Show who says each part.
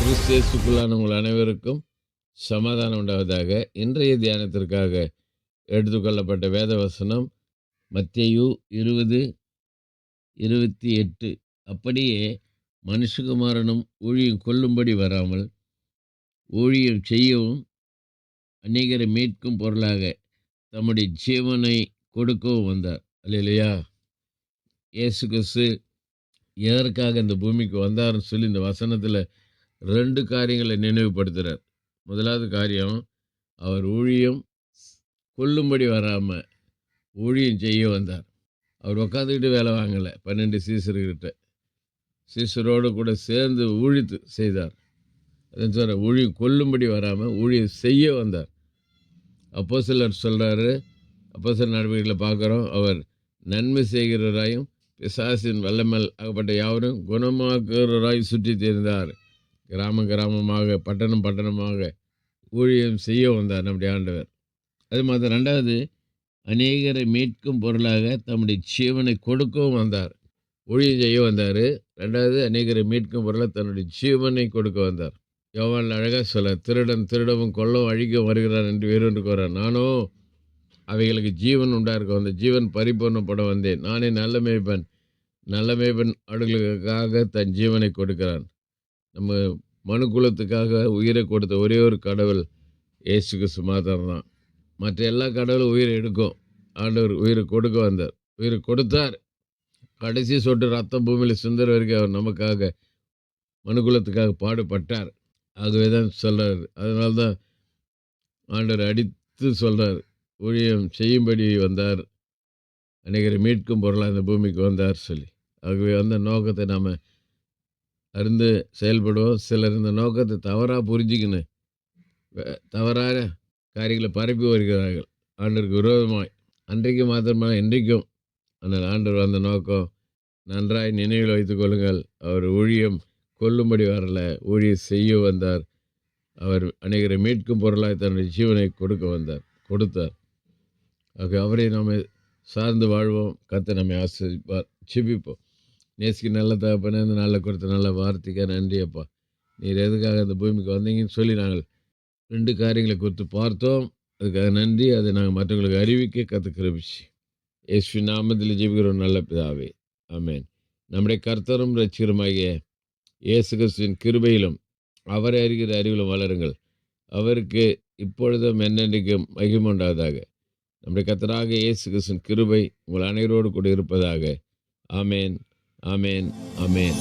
Speaker 1: கிறிஸ்தேசுக்குள்ளான உங்கள் அனைவருக்கும் சமாதானம் உண்டாவதாக இன்றைய தியானத்திற்காக எடுத்துக்கொள்ளப்பட்ட வேத வசனம் மத்தியு இருபது இருபத்தி எட்டு. அப்படியே மனுஷகுமாரனும் ஊழியம் கொல்லும்படி வராமல் ஊழியம் செய்யவும் அநேகரை மீட்கும் பொருளாக தம்முடைய ஜீவனை கொடுக்கவும் வந்தார். இல்லையா இயேசு கிறிஸ்து எதற்காக இந்த பூமிக்கு வந்தார்னு சொல்லி இந்த வசனத்தில் ரெண்டு காரியங்களை நினைவுபடுத்துகிறார் முதலாவது காரியம் அவர் ஊழியம் கொல்லும்படி வராமல் ஊழியம் செய்ய வந்தார். அவர் உட்காந்துக்கிட்டு வேலை வாங்கலை பன்னெண்டு சீசர்கிட்ட. சீசரோடு கூட சேர்ந்து ஊழித்து செய்தார். அதன் சொல்கிற ஊழியம் கொல்லும்படி வராமல் ஊழியம் செய்ய வந்தார். அப்போ சிலர் சொல்கிறாரு அப்போ சில நடவடிக்கைகளை பார்க்குறோம். அவர் நன்மை செய்கிறவராயும் பிசாசின் வல்லமல் ஆகப்பட்ட யாவரும் குணமாக்குறவராய் சுற்றி தெரிந்தார். கிராம கிராமமாக பட்டணம் பட்டணமாக ஊழியம் செய்ய வந்தார் நம்முடைய ஆண்டவர். அது மாதிரி ரெண்டாவது அநேகரை மீட்கும் பொருளாக தம்முடைய ஜீவனை கொடுக்கவும் வந்தார். ஊழியம் செய்ய வந்தார். ரெண்டாவது அநேகரை மீட்கும் பொருளாக தன்னுடைய ஜீவனை கொடுக்க வந்தார். யோவான் அழகாக சொல்ல திருடன் திருடவும் கொல்லவும் அழிக்கவும் வருகிறார் என்று வேறொன்று கூறார். நானும் அவைகளுக்கு ஜீவன் உண்டாயிருக்கும் அந்த ஜீவன் பரிபூர்ணப்பட வந்தேன். நானே நல்ல மேய்ப்பன். நல்ல மேய்ப்பன் அவர்களுக்காக தன் ஜீவனை கொடுக்கிறான். நம்ம மனு குலத்துக்காக உயிரை கொடுத்த ஒரே ஒரு கடவுள் இயேசு கிறிஸ்து மாத்திரம் தான் மற்ற எல்லா கடவுளும் உயிரை எடுக்கும். ஆண்டவர் உயிரை கொடுக்க வந்தார். உயிரை கொடுத்தார். கடைசி சொட்டு ரத்தம் பூமியில் சுந்தர வரைக்கும் அவர் நமக்காக மனுக்குலத்துக்காக பாடுபட்டார். ஆகவே தான் சொல்கிறார் அதனால தான் ஆண்டவர் அடித்து சொல்கிறார் ஊழியம் செய்யும்படி வந்தார். அநேகரை மீட்கும் பொருளாக இந்த பூமிக்கு வந்தார் சொல்லி. ஆகவே அந்த நோக்கத்தை நாம் அருந்து செயல்படுவோம் சிலர் இந்த நோக்கத்தை தவறாக புரிஞ்சிக்கணும் தவறாக தவறான காரியங்களை பரப்பி வருகிறார்கள். ஆண்டருக்கு விரோதமாய். அன்றைக்கு மாத்திரமா இன்றைக்கும் ஆனால் ஆண்டவர் அந்த நோக்கம் நன்றாய் நினைவில் வைத்துக் கொள்ளுங்கள். அவர் ஊழியம் கொல்லும்படி வரல ஊழியம் செய்ய வந்தார். அவர் அநேகரை மீட்கும் பொருளாய் தன்னுடைய ஜீவனை கொடுக்க வந்தார் கொடுத்தார். ஆக அவரை நாம் சார்ந்து வாழ்வோம். கத்தை நம்மை ஆசிரிப்பார் சிபிப்போம் நேசிக்கு நல்ல தகப்பனே இந்த நல்ல கொடுத்த நல்ல வார்த்தைக்காக நன்றி அப்பா. நீர் எதுக்காக இந்த பூமிக்கு வந்தீங்கன்னு சொல்லி நாங்கள் ரெண்டு காரியங்களை குறித்து பார்த்தோம். அதுக்காக நன்றி. அதை நாங்கள் மற்றவங்களுக்கு அறிவிக்க கற்றுக்கிறபிச்சு கிரபிச்சு இயேசு நாமத்தில் ஜீவிக்கிறோம் நல்ல பிதாவே. ஆமேன். நம்முடைய கர்த்தரும் ரட்சிகருமாகிய இயேசு கிறிஸ்துவின் கிருபையிலும் அவரை அறிகிற அறிவிலும் வளருங்கள். அவருக்கு இப்பொழுதும் என்னென்றைக்கும் மகிமுண்டாவதாக நம்முடைய கர்த்தராக இயேசு கிறிஸ்துவின் கிருபை உங்கள் அனைவரோடு கூட இருப்பதாக. ஆமேன். ஆமேன் ஆமேன்